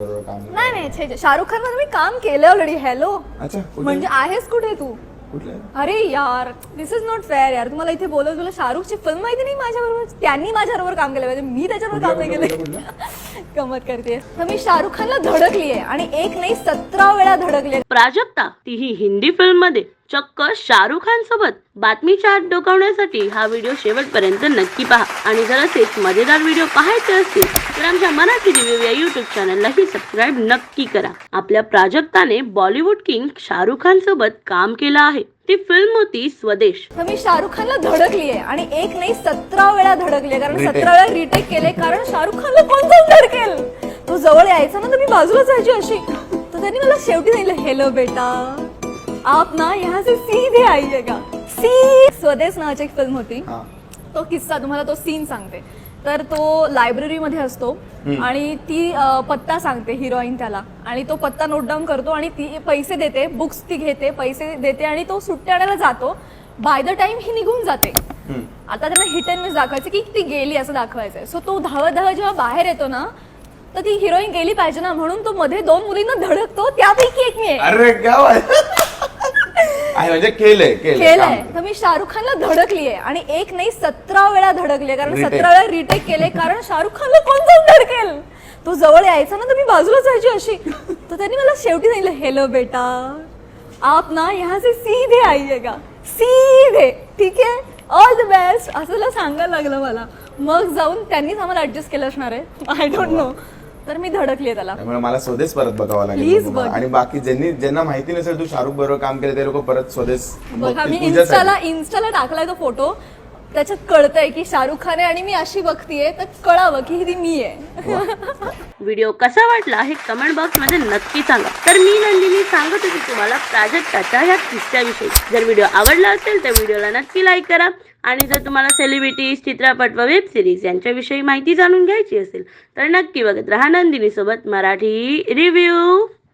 बरोबर काम केलं. नाही नाही छे, छे. शाहरुख खान मी काम केलं ऑलरेडी हॅलो अच्छा कुठे? म्हणजे आहेस कुठे तू? कुठले? अरे यार दिस इज नॉट फेअर यार. तुम्हाला इथे बोलत तुला शाहरुखची फिल्म माहिती नाही माझ्याबरोबर? त्यांनी माझ्याबरोबर काम केलं पाहिजे. मी त्याच्याबरोबर काम नाही कुठलं- केलं. गमत करते. तर मी शाहरुख खानला धडकली आहे आणि एक नाही सतरा वेळा धडकली. प्राजक्ता तीही हिंदी फिल्ममध्ये चक्क शाहरुख खान सोबत बातमीच्या आत डोकावण्यासाठी हा व्हिडिओ शेवटपर्यंत नक्की पहा. आणि जर असेच मजेदार व्हिडिओ पाहायचे असतील तर आमच्या मराठी रिव्ह्यू या युट्यूब चॅनललाही सबस्क्राईब नक्की करा. आपल्या प्राजक्ताने बॉलिवूड किंग शाहरुख खान सोबत काम केलं आहे. ती फिल्म होती स्वदेश. तर मी शाहरुख खानला धडकली आहे आणि एक नाही सतरा वेळा धडकली कारण. सतरा वेळा रिटेक केले कारण शाहरुख खानला कोण जाऊन धडकेल? तो जवळ यायचा ना तर मी बाजूला जायची अशी. तर त्यांनी मला शेवटी सांगितलं हेलो बेटा आप ना यहाँ से सीधे आइएगा. सी स्वदेश नावाची एक फिल्म होती. हा. तो किस्सा तुम्हाला तो सीन सांगते. तर तो लायब्ररीमध्ये असतो आणि ती अ, पत्ता सांगते हिरोईन त्याला. आणि तो पत्ता नोट डाऊन करतो आणि ती पैसे देते बुक्स ती घेते पैसे देते आणि तो सुट्ट्या आणायला जातो. बाय द टाइम ही निघून जाते. आता त्यांना हिट अँड मिस दाखवायचं की ती गेली असं दाखवायचंय. सो तो धावत धावत जेव्हा बाहेर येतो ना तर ती हिरोईन गेली पाहिजे ना म्हणून तो मध्ये दोन मुलींना धडकतो त्यापैकी एक मी आहे. अरे क्या आहे. म्हणजे केलंय केलंय. तर मी शाहरुख खानला धडकली आहे आणि एक नाही सतरा वेळा धडकली कारण. सतरा वेळा रिटेक केले कारण शाहरुख खानला कोण जाऊन धडकेल? तो जवळ यायचा ना तर मी बाजूला जायची अशी. तर त्यांनी मला शेवटी सांगितलं हेलो बेटा. आप ना यहाँ से सीधे आइएगा. सीधे. ठीक आहे? ऑल द बेस्ट असं सांगायला लागलं मला. मग जाऊन त्यांनीच आम्हाला ऍडजस्ट केलं असणार आहे. आय डोंट नो तर मी धडकली त्याला त्यामुळे मला स्वदेश परत बघावं लागेल Please तुम्हाला. बघ. आणि बाकी ज्यांनी ज्यांना माहिती नसेल तू शाहरुख बरोबर काम केलं ते लोक परत स्वदेश बघा बघतील मी तुझ्यासाठी. इन्स्टाला इन्स्टाला टाकलाय तो फोटो त्याच्यात कळतंय की शाहरुख खान आहे आणि मी अशी बघतीये तर कळावं की ही मी आहे. व्हिडिओ कसा वाटला हे कमेंट बॉक्समध्ये नक्की सांगा. तर मी नंदिनी सांगत होती तुम्हाला प्राजक्ताच्या ह्या किस्स्याविषयी. जर व्हिडिओ आवडला असेल तर व्हिडिओला नक्की लाईक करा. आणि जर तुम्हाला सेलिब्रिटीज चित्रपट व वेब सिरीज यांच्याविषयी माहिती जाणून घ्यायची असेल तर नक्की बघत राहा नंदिनी सोबत मराठी रिव्ह्यू